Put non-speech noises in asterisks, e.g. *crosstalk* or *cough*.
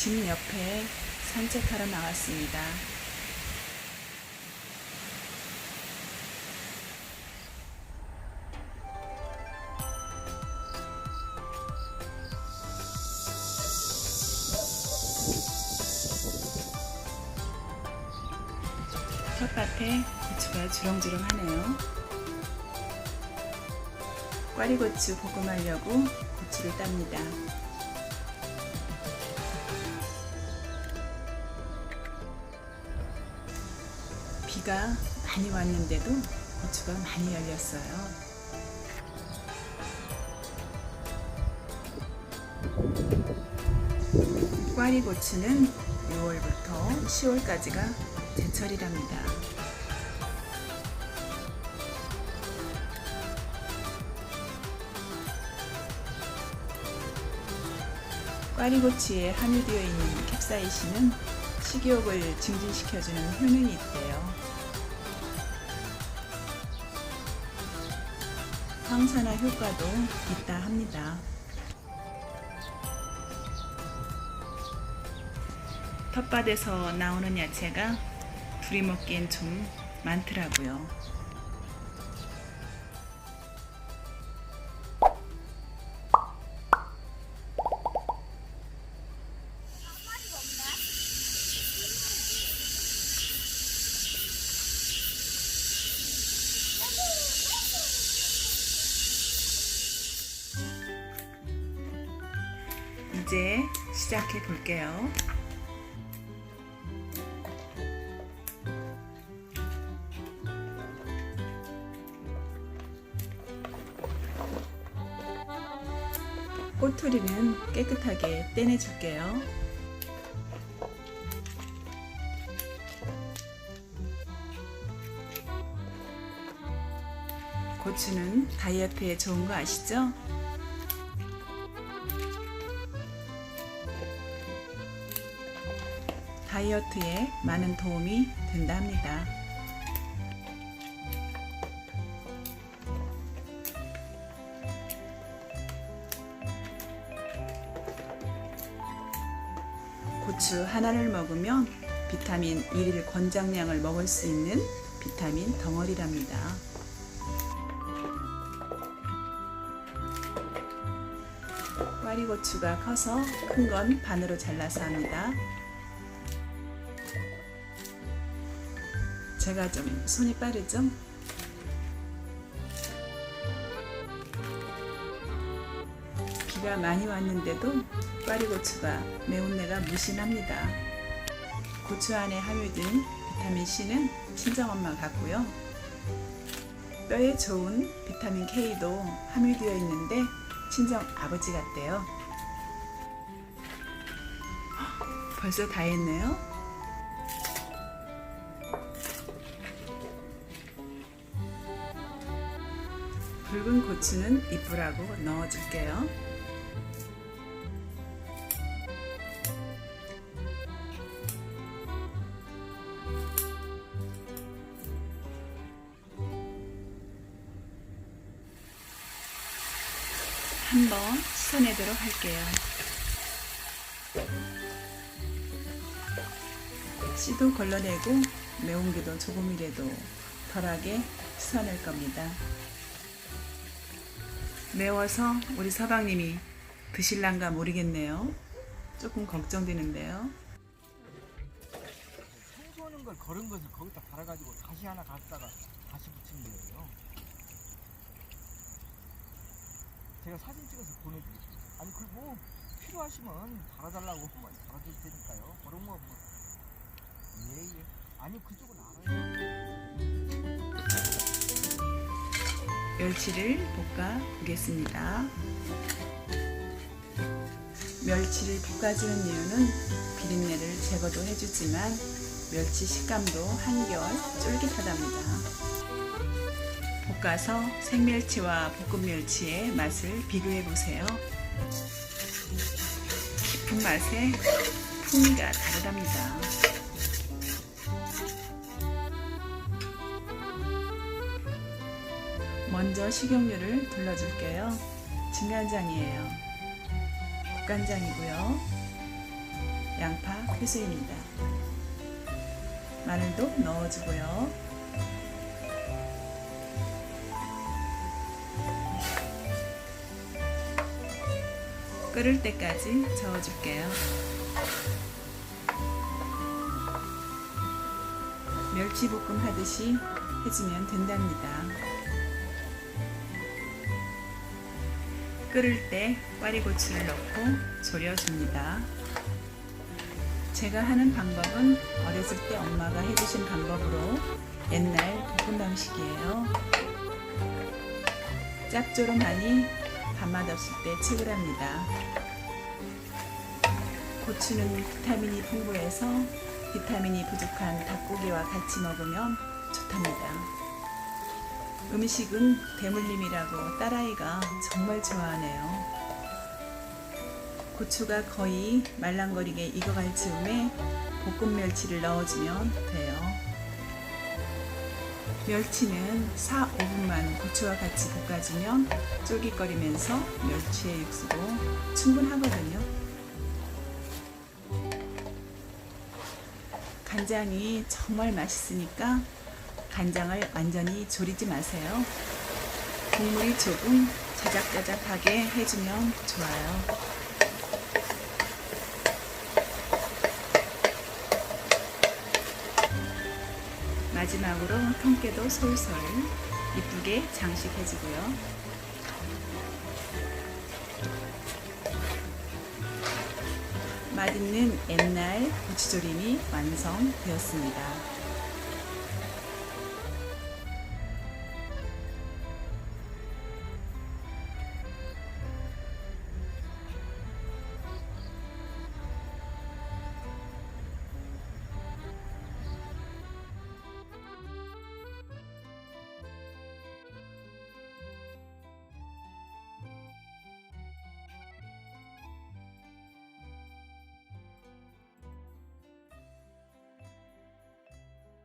집 옆에 산책하러 나왔습니다. 텃밭에 고추가 주렁주렁하네요. 꽈리고추 볶음하려고 고추를 땁니다. 비가 많이 왔는데도 고추가 많이 열렸어요. 꽈리 고추는 6월부터 10월까지가 제철이랍니다. 꽈리 고추에 함유되어 있는 캡사이신은 식욕을 증진시켜주는 효능이 있대요. 항산화 효과도 있다 합니다. 텃밭에서 나오는 야채가 둘이 먹기엔 좀 많더라고요. 시작해 볼게요. 꼬투리는 깨끗하게 떼내줄게요. 고추는 다이어트에 좋은 거 아시죠? 다이어트에 많은 도움이 된다 합니다. 고추 하나를 먹으면 비타민 1일 권장량을 먹을 수 있는 비타민 덩어리랍니다. 꽈리고추가 커서 큰 건 반으로 잘라서 합니다. 제가 좀 손이 빠르죠? 비가 많이 왔는데도 꽈리고추가 매운내가 무신합니다. 고추 안에 함유된 비타민 C는 친정엄마 같고요. 뼈에 좋은 비타민 K도 함유되어 있는데 친정 아버지 같대요. 헉, *gasps* 벌써 다 했네요. 붉은 고추는 이쁘라고 넣어줄게요. 한번 씻어내도록 할게요. 씨도 걸러내고 매운 게도 조금이라도 덜하게 씻어낼 겁니다. 매워서 우리 서방님이 드실란가 모르겠네요. 조금 걱정되는데요. 청소하는 걸 걸은 것을 거기다 달아가지고 다시 하나 갖다가 다시 붙인 거예요. 제가 사진 찍어서 보내드릴게요. 아니 그뭐 필요하시면 달아달라고 하면 달아줄 테니까요. 그런 거 뭐. 예예. 아니 그쪽은 알아요. 멸치를 볶아 보겠습니다. 멸치를 볶아주는 이유는 비린내를 제거도 해주지만 멸치 식감도 한결 쫄깃하답니다. 볶아서 생멸치와 볶은 멸치의 맛을 비교해 보세요. 깊은 맛에 풍미가 다르답니다. 먼저 식용유를 둘러줄게요. 진간장이에요. 국간장이고요. 양파 회수입니다. 마늘도 넣어주고요. 끓을 때까지 저어줄게요. 멸치볶음 하듯이 해주면 된답니다. 끓을 때 꽈리고추를 넣고 졸여줍니다. 제가 하는 방법은 어렸을 때 엄마가 해주신 방법으로 옛날 볶음 방식이에요. 짭조름하니 밥맛 없을 때 채굴합니다. 고추는 비타민이 풍부해서 비타민이 부족한 닭고기와 같이 먹으면 좋답니다. 음식은 대물림이라고 딸아이가 정말 좋아하네요. 고추가 거의 말랑거리게 익어갈 즈음에 볶음 멸치를 넣어주면 돼요. 멸치는 4, 5분만 고추와 같이 볶아주면 쫄깃거리면서 멸치의 육수도 충분하거든요. 간장이 정말 맛있으니까 간장을 완전히 졸이지 마세요. 국물이 조금 자작자작하게 해주면 좋아요. 마지막으로 통깨도 솔솔 이쁘게 장식해주고요. 맛있는 옛날 고추조림이 완성되었습니다.